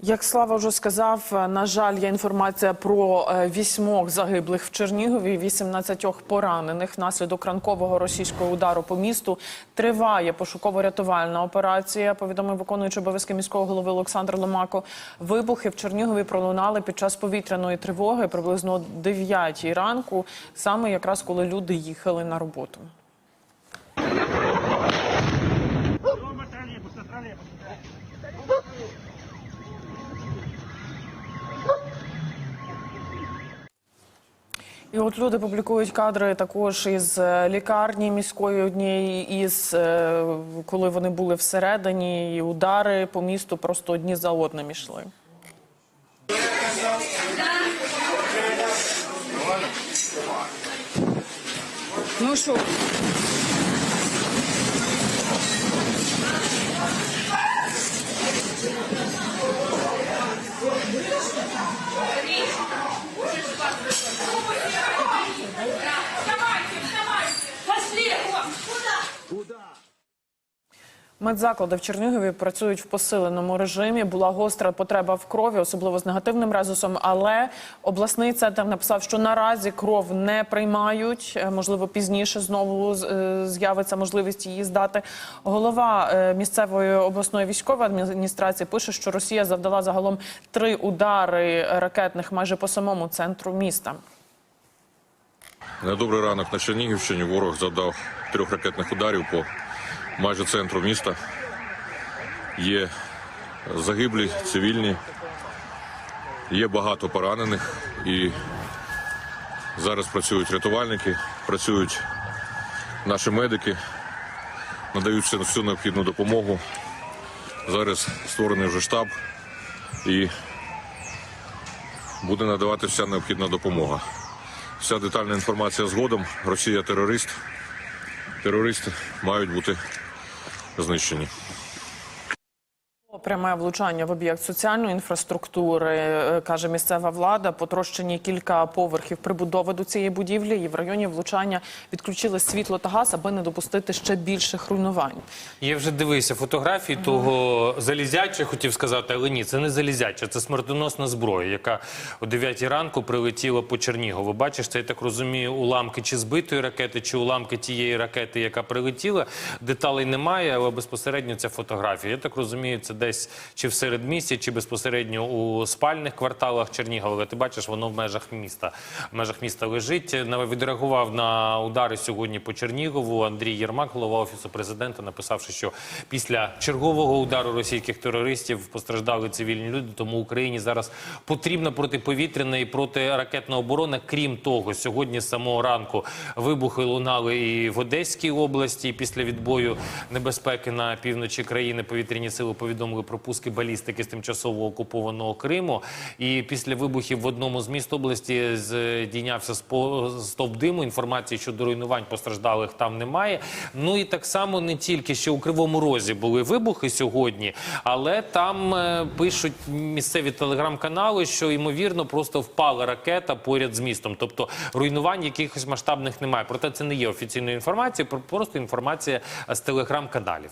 Як Слава вже сказав, на жаль, є інформація про е, вісьмох загиблих в Чернігові, 18 поранених внаслідок ранкового російського удару по місту. Триває пошуково-рятувальна операція. Повідомив виконуючий обов'язки міського голови Олександр Ломако. Вибухи в Чернігові пролунали під час повітряної тривоги приблизно о 9 ранку, саме якраз коли люди їхали на роботу. І от люди публікують кадри також із е, лікарні міської однієї, із е, коли вони були всередині, і удари по місту просто одні за одним йшли. Ну що? Медзаклади в Чернігові працюють в посиленому режимі. Була гостра потреба в крові, особливо з негативним резусом. Але обласний центр написав, що наразі кров не приймають. Е, Можливо, пізніше знову е, з'явиться можливість її здати. Голова е, місцевої обласної військової адміністрації пише, що Росія завдала загалом три удари ракетних майже по самому центру міста. На добрий ранок на Чернігівщині ворог завдав трьох ракетних ударів по майже центру міста. Є загиблі, цивільні, є багато поранених і зараз працюють рятувальники, працюють наші медики, надають всю- необхідну допомогу. Зараз створений вже штаб і буде надавати вся необхідна допомога. Вся детальна інформація згодом. Росія терорист. Терористи мають бути знищені. Пряме влучання в об'єкт соціальної інфраструктури, е, каже місцева влада. Потрощені кілька поверхів прибудови до цієї будівлі. І в районі влучання відключили світло та газ, аби не допустити ще більших руйнувань. Я вже дивився фотографії того залізяча, хотів сказати, але ні, це не залізяча, це смертоносна зброя, яка о 9 ранку прилетіла по Чернігову. Бачиш, це я так розумію, уламки чи збитої ракети, чи уламки тієї ракети, яка прилетіла. Деталей немає, але безпосередньо це фотографія. Я так розумію, це десь чи в середмісті, чи безпосередньо у спальних кварталах Чернігова. Ти бачиш, воно в межах міста. В межах міста лежить. Відреагував на удари сьогодні по Чернігову. Андрій Єрмак, голова офісу президента, написавши, що після чергового удару російських терористів постраждали цивільні люди. Тому Україні зараз потрібна протиповітряна і протиракетна оборона. Крім того, сьогодні з самого ранку вибухи лунали і в Одеській області. Після відбою небезпеки на півночі країни повітряні сили повідомили про пуски балістики з тимчасово окупованого Криму. І після вибухів в одному з міст області здійнявся стовп диму. Інформації щодо руйнувань постраждалих там немає. Ну і так само не тільки що у Кривому Розі були вибухи сьогодні, але там е, пишуть місцеві телеграм-канали, що ймовірно просто впала ракета поряд з містом. Тобто руйнувань якихось масштабних немає. Проте це не є офіційною інформацією, про- просто інформація з телеграм-каналів.